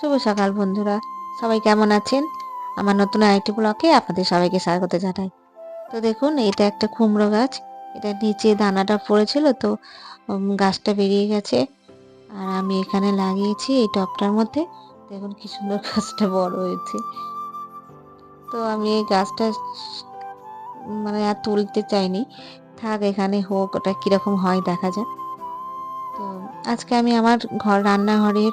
শুভ সকাল, বন্ধুরা। সবাই কেমন আছেন? আমার নতুন আরেকটি ব্লকে আপনাদের সবাইকে স্বাগত জানাই। তো দেখুন, এটা একটা কুমড়ো গাছ। এটা নিচে দানাটা পড়েছিল, তো গাছটা বেরিয়ে গেছে। আর আমি এখানে লাগিয়েছি এই টবটার মধ্যে। দেখুন কি সুন্দর গাছটা বড় হয়েছে। তো আমি এই গাছটা মানে আর তুলতে চাইনি। থাক, এখানে হোক, ওটা কীরকম হয়, দেখা যাক। তো, আজকে আমি আমার ঘর, রান্নাঘরের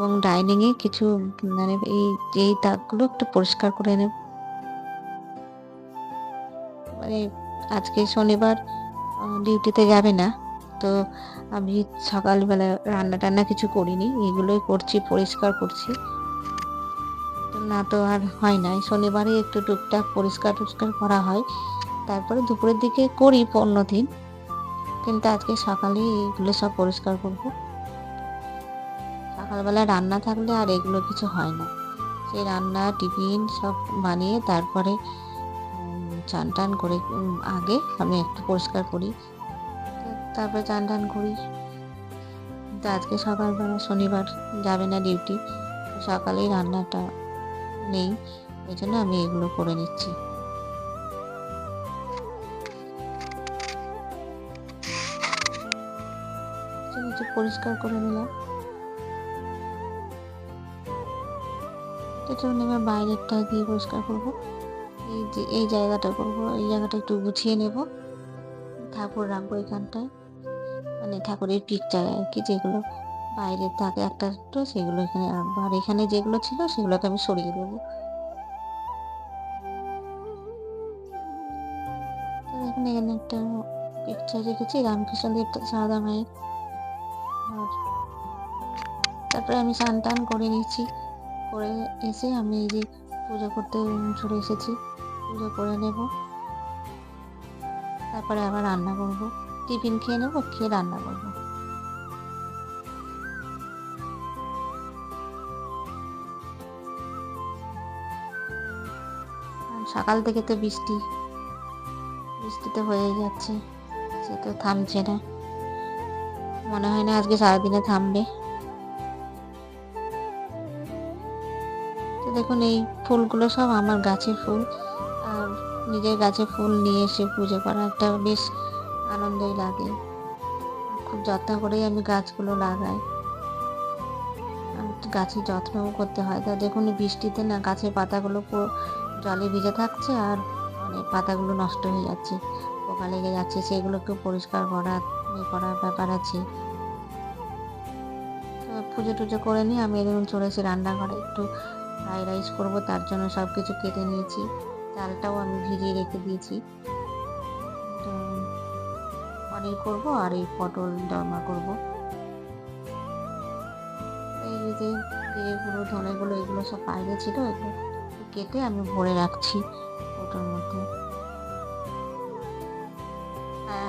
এবং ডাইনিংয়ে কিছু মানে এই এই দাগগুলো একটু পরিষ্কার করে নেব। মানে আজকে শনিবার ডিউটিতে যাবে না। তো আমি সকালবেলা রান্না টান্না কিছু করিনি, এগুলোই করছি, পরিষ্কার করছি। না তো আর হয় না, এই শনিবারে একটু টুকটাক পরিষ্কার টুষ্কার করা হয়। তারপরে দুপুরের দিকে করি অন্য দিন। কিন্তু আজকে সকালে এগুলো সব পরিষ্কার করব। সকালবেলা রান্না থাকলে আর এগুলো কিছু হয় না। সেই রান্না, টিফিন সব বানিয়ে তারপরে চান টান করে আগে আমি একটু পরিষ্কার করি। তারপরে চান টান করি। তো আজকে সকালবেলা শনিবার যাবে না ডিউটি। সকালেই রান্নাটা নেই। ওই জন্য আমি এগুলো করে নিচ্ছি। নিচে পরিষ্কার করে নিলাম। এটা এবার বাইরেরটা দিয়ে পরিষ্কার করব। এই যে, এই জায়গাটা করব। এই জায়গাটা একটু গুছিয়ে নেব। ঠাকুর রাখব এখানটায়। মানে ঠাকুরের পিকচার আর কি, যেগুলো বাইরে থাকে একটা তো সেগুলো এখানে রাখব আর এখানে যেগুলো ছিল সেগুলোকে আমি সরিয়ে দেবো। তো দেখুন, এখানে একটা পিকচার রেখেছি রামকৃষ্ণদেব সাদা মায়ের। আর তারপরে আমি স্নান টান করে নিয়েছি করে এসে আমি এই যে পুজো করতে চলে এসেছি। পুজো করে নেব। তারপরে আবার রান্না করব। টিফিন খেয়ে নেব, খেয়ে রান্না করব। সকাল থেকে তো বৃষ্টি। বৃষ্টিতে হয়ে যাচ্ছে, সে তো থামছে না। মনে হয় না আজকে সারাদিনে থামবে। দেখুন, এই ফুলগুলো সব আমার গাছের ফুল। আর নিজের গাছে ফুল নিয়ে এসে পুজো করা একটা বেশ আনন্দই লাগে। খুব যত্ন করেই আমি গাছগুলো লাগাই। গাছের যত্নও করতে হয়। তা দেখুন বৃষ্টিতে না গাছের পাতাগুলো জলে ভিজে থাকছে আর মানে পাতাগুলো নষ্ট হয়ে যাচ্ছে। পোকা লেগে যাচ্ছে, সেগুলোকে পরিষ্কার করা ইয়ে করার ব্যাপার আছে। পুজো টুজো করে নিয়ে আমি এরকম চলে এসে রান্নাঘরে একটু ফ্রাইড রাইস করব, তার জন্য সব কিছু কেটে নিয়েছি। চালটাও আমি ভিজিয়ে রেখে দিয়েছি। তো পনির করব আর এই পটল দরমা করব। এই যে জিরেগুলো ধনেগুলো, এগুলো সব বাইরে ছিল, এগুলো কেটে আমি ভরে রাখছি ওটার মধ্যে।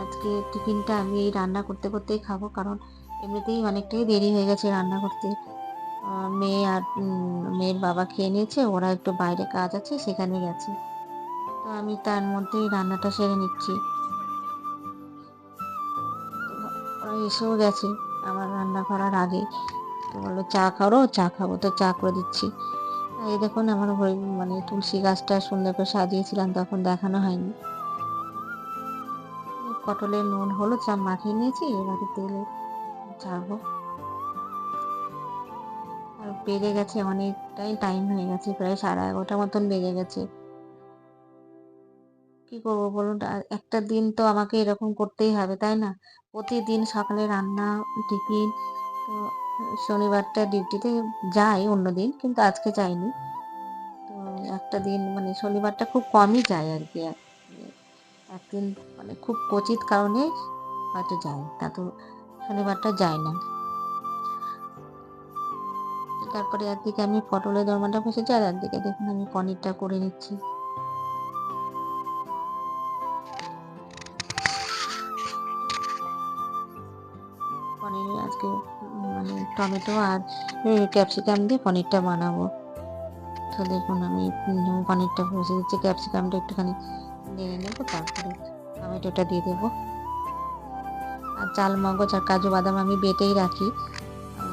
আজকে টিফিনটা আমি এই রান্না করতে করতেই খাব, কারণ এমনিতেই অনেকটাই দেরি হয়ে গেছে রান্না করতে। মেয়ে আর মেয়ের বাবা খেয়ে নিয়েছে, ওরা একটু বাইরে কাজ আছে, সেখানে গেছে। তো আমি তার মধ্যেই রান্নাটা সেরে নিচ্ছি। ওরা এসেও গেছে আমার রান্না করার আগে। তো বলল, চা খাওয়ারও চা খাব। তো চা করে দিচ্ছি। এই দেখুন, আমার মানে তুলসী গাছটা সুন্দর করে সাজিয়েছিলাম, তখন দেখানো হয়নি। পটলের নুন, হলুদ সব মাখিয়ে নিয়েছি, এবারে তেলে ছাড়বো বেড়ে গেছে, অনেকটাই টাইম হয়ে গেছে, প্রায় সাড়ে এগারোটার মতন বেজে গেছে। কি করব বলুন? একটা দিন তো আমাকে এরকম করতেই হবে, তাই না? প্রতিদিন সকালে রান্না, টিফিন, তো শনিবারটা ডিউটিতে যাই অন্যদিন কিন্তু আজকে যাইনি। তো একটা দিন মানে শনিবারটা খুব কমই যায় আর কি এক- একদিন মানে খুব কচিত কারণে হয়তো যায় তা তো শনিবারটা যায় না। তারপরে একদিকে আমি পটলের দরমাটা বসেছি আর একদিকে দেখুন আমি পনিরটা করে নিচ্ছি। পনির আজকে মানে টমেটো আর ক্যাপসিকাম দিয়ে পনিরটা বানাবো। তো দেখুন আমি পনিরটা বসে দিচ্ছি, ক্যাপসিকামটা একটুখানি নেড়ে নেব, তারপরে টমেটোটা দিয়ে দেবো। আর চাল, মগজ আর কাজু বাদাম আমি বেটেই রাখি।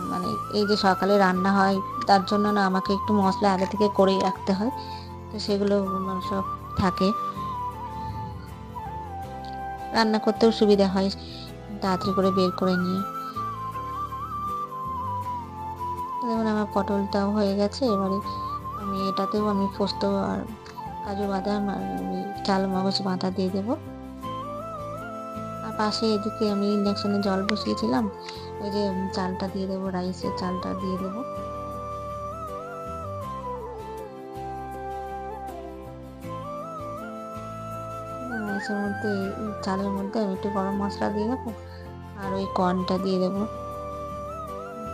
মানে এই যে সকালে রান্না হয়, তার জন্য না আমাকে একটু মশলা আগে থেকে করেই রাখতে হয়। তো সেগুলো মানে সব থাকে। রান্না করতেও সুবিধা হয়, তাড়াতাড়ি করে বের করে নিয়ে। যেমন আমার পটলটাও হয়ে গেছে, এবারে আমি এটাতেও আমি পোস্ত আর কাজু বাদাম আর চাল মগজ বাঁধা দিয়ে দেবো। পাশে এদিকে আমি ইন্ডাকশানে জল বসিয়েছিলাম। ওই যে চালটা দিয়ে দেবো রাইসের চালটা দিয়ে দেবো। রাইসের মধ্যে, চালের মধ্যে আমি একটু গরম মশলা দিয়ে দেবো আর ওই কর্নটা দিয়ে দেবো।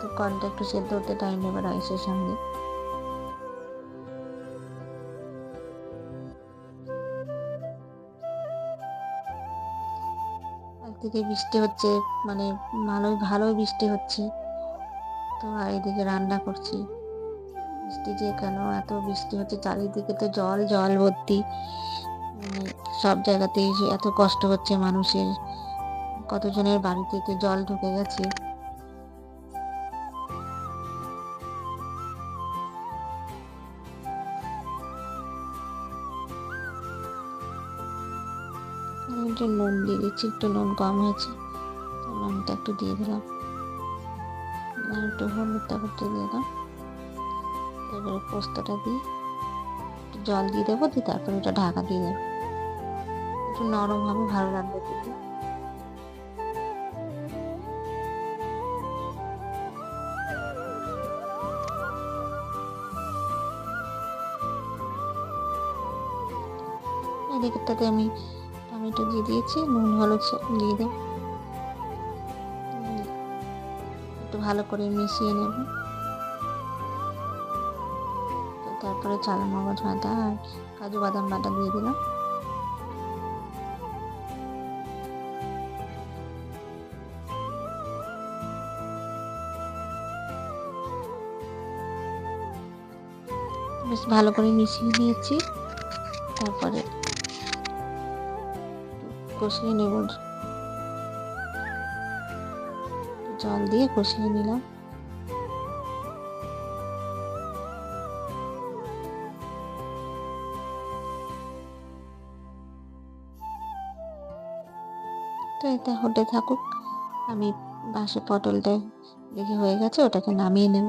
তো কর্নটা একটু সেদ্ধ হতে টাইম নেবে রাইসের সঙ্গে। একদিকে বৃষ্টি হচ্ছে মানে ভালোই ভালোই বৃষ্টি হচ্ছে। তো আর এদিকে রান্না করছি। বৃষ্টি যে কেন এত বৃষ্টি হচ্ছে, চারিদিকে তো জল জল ভর্তি। মানে সব জায়গাতেই এত কষ্ট হচ্ছে মানুষের। কতজনের বাড়িতে তো জল ঢুকে গেছে। একটু নুন দিয়ে দিচ্ছি, একটু নুন কম হয়েছে। নুনটা একটু দিয়ে দিলাম। আর একটু হলুদটা করতে দিয়ে দিলাম। এবারে পোস্তটা একটু জল দিয়ে দেবো, দিয়ে তারপরে ওটা ঢাকা দিয়ে দেবো। একটু নরম হবে, ভালো লাগবে খেতে এদিকটাতে আমি টমেটো দিয়ে দিয়েছি, নুন, হলুদ দিয়ে দেব। একটু ভালো করে মিশিয়ে নেব। তারপরে চাল মগজ বাটা আর কাজু বাদাম বাটা দিয়ে দিলাম। বেশ ভালো করে মিশিয়ে নিয়েছি। তারপরে কষিয়ে নেব। জল দিয়ে কষিয়ে নিলাম। তো এটা হতে থাকুক, আমি বাসে পটলটা দেখে হয়ে গেছে, ওটাকে নামিয়ে নেব।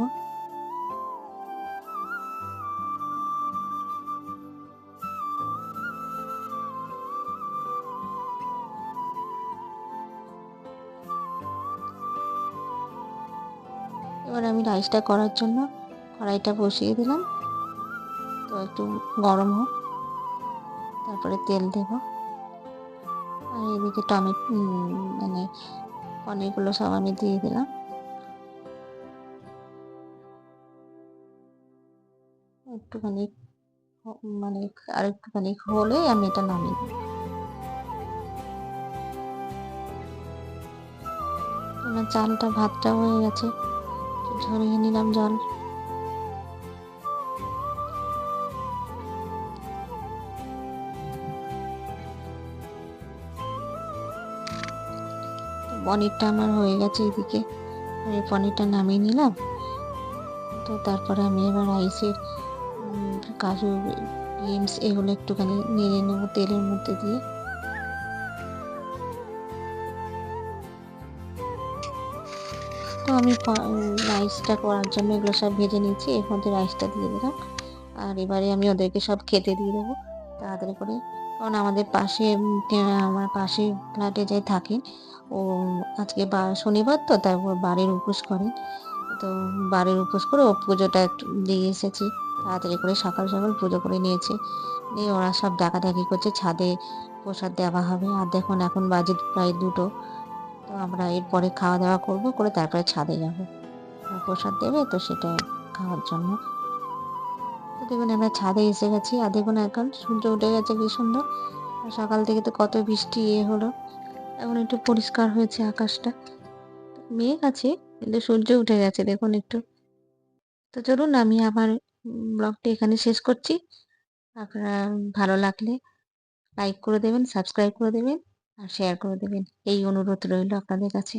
এবার আমি রাইসটা করার জন্য কড়াইটা বসিয়ে দিলাম। তো একটু গরম হোক, তারপরে তেল দেব। আর এদিকে টমেটো মানে পনিরগুলো সব আমি দিয়ে দিলাম। একটুখানি মানে আর একটুখানি হলে আমি এটা নামিয়ে দিই আমার চালটা ভাতটা হয়ে গেছে। ঝরিয়ে নিলাম জল পনিরটা আমার হয়ে গেছে এদিকে। এই পনিরটা নামিয়ে নিলাম। তো তারপরে আমি এবার রাইসের কাজু, বিনস এগুলো একটুখানি নেড়ে নেব তেলের মধ্যে দিয়ে। আমি রাইসটা করার জন্য এগুলো সব ভেজে নিয়েছি, এর মধ্যে রাইসটা দিয়ে দিলাম। আর এবারে আমি ওদেরকে সব খেতে দিয়ে দেবো তাড়াতাড়ি করে। কারণ আমাদের পাশে আমার পাশে ফ্ল্যাটে যাই থাকে, ও, আজকে বা, শনিবার তো তারপর বাড়ির উপোস করেন তো বাড়ির উপোস করে ও পুজোটা একটু দিয়ে এসেছি, তাড়াতাড়ি করে সকাল সকাল পুজো করে নিয়েছে। নিয়ে ওরা সব ডাকাডাকি করছে, ছাদে প্রসাদ দেওয়া হবে। আর দেখুন, এখন বাজে প্রায় দুটো। তো আমরা এরপরে খাওয়া দাওয়া করব, করে তারপরে ছাদে যাব। প্রসাদ দেবে তো সেটা খাওয়ার জন্য। তো দেখুন, আমরা ছাদে এসে গেছি। আর দেখুন, এখন সূর্য উঠে গেছে, কি সুন্দর। সকাল থেকে তো কত বৃষ্টি ইয়ে হলো। এখন একটু পরিষ্কার হয়েছে আকাশটা। মেঘ আছে, কিন্তু সূর্য উঠে গেছে, দেখুন একটু। তো চলুন, আমি আমার ব্লগটি এখানে শেষ করছি। আপনারা ভালো লাগলে লাইক করে দেবেন, সাবস্ক্রাইব করে দেবেন। আর শেয়ার করে দেবেন। এই অনুরোধ রইল আপনাদের কাছে।